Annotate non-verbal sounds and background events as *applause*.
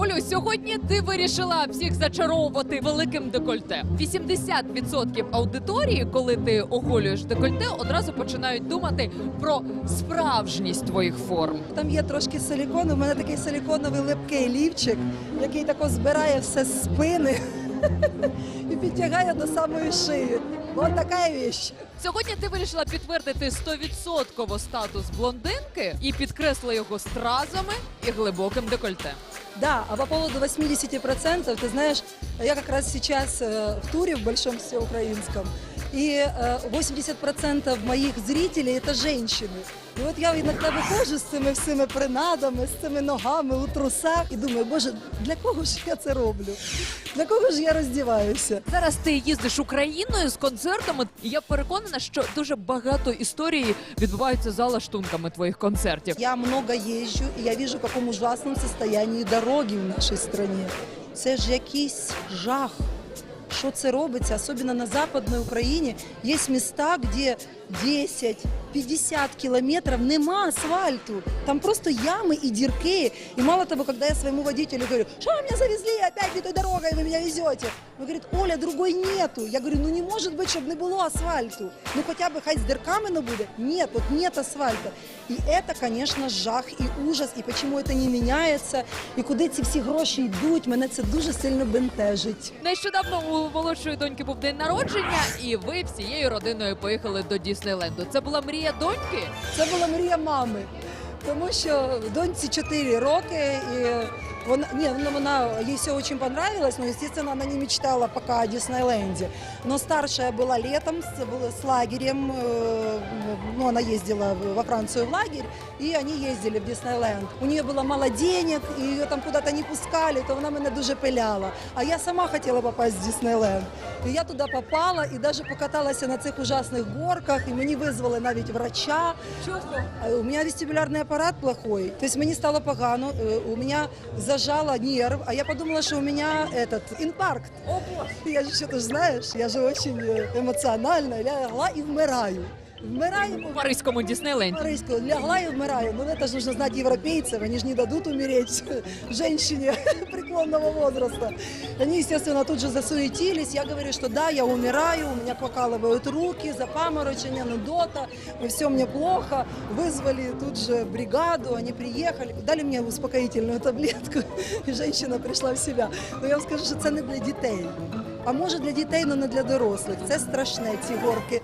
Олю, сьогодні ти вирішила всіх зачаровувати великим декольте. 80% аудиторії, коли ти оголюєш декольте, одразу починають думати про справжність твоїх форм. Там є трошки силікону. У мене такий силіконовий липкий лівчик, який тако збирає все з спини *laughs* і підтягає до самої шиї. Ось така віч. Сьогодні ти вирішила підтвердити 100% статус блондинки і підкреслила його стразами і глибоким декольте. Да, а по поводу 80%, ты знаешь, я как раз сейчас э, в туре в Большом Всеукраинском, и э, 80% моих зрителей это женщины. І от я іногда виходжу з цими всіми принадами, з цими ногами у трусах і думаю, боже, для кого ж я це роблю? Для кого ж я роздіваюся? Зараз ти їздиш Україною з концертами, і я переконана, що дуже багато історій відбуваються за лаштунками твоїх концертів. Я много езжу, і я вижу, в якому ужасному состоянии дороги в нашій стране. Це ж якийсь жах. Що це робиться, особливо на Западній Україні. Є міста, де 10-50 кілометрів нема асфальту. Там просто ями і дірки. І мало того, коли я своєму водителю говорю, що ви мене завезли опять этой дорогой, ви мене везете. Він говорить, Оля, другой нету. Я говорю, ну не може бути, щоб не було асфальту. Ну хоча б хай з дірками не буде. Нет, вот нет асфальта. І це, звісно, жах і ужас, і чому це не міняється, і куди ці всі гроші йдуть, мене це дуже сильно бентежить. Нещодавно у молодшої доньки був день народження, і ви всією родиною поїхали до Діснейленду. Це була мрія доньки. Це була мрія мами. Тому що доньці 4 роки, і вона, ні, ну, вона, їй все очень понравилось, но, естественно, она не мечтала пока о Диснейленде. Но старшая была летом, с, была с лагерем, э, ну, она ездила в- во Францию в лагерь, и они ездили в Диснейленд. У нее было мало денег, и ее там куда-то не пускали, то вона мене дуже пиляла. А я сама хотела попасть в Диснейленд. І я туди попала, і навіть покаталася на цих ужасних горках, і мені визвали навіть врача. Чого? А У меня вестибулярный аппарат плохой, то есть мне стало погано, э, у меня зажало нерв, а я подумала, что у меня этот инфаркт. О Боже! Я же что-то знаешь, я же очень э, эмоциональная, я лягла и вмираю. Вмираю У Паризькому Діснейленді. Парижську, лягла и вмираю. Ну это же нужно знать европейцев, они же не дадут умереть *laughs* женщине *laughs* преклонного возраста. Они, естественно, тут же засуетились. Я говорю, что да, я умираю, у меня покалывают руки, запаморочение, нудота, все мне плохо. Вызвали тут же бригаду, они приехали, дали мне успокоительную таблетку, *laughs* и женщина пришла в себя. Но я вам скажу, що це не для дітей. А може для дітей, але не для дорослих. Це страшне, ці горки.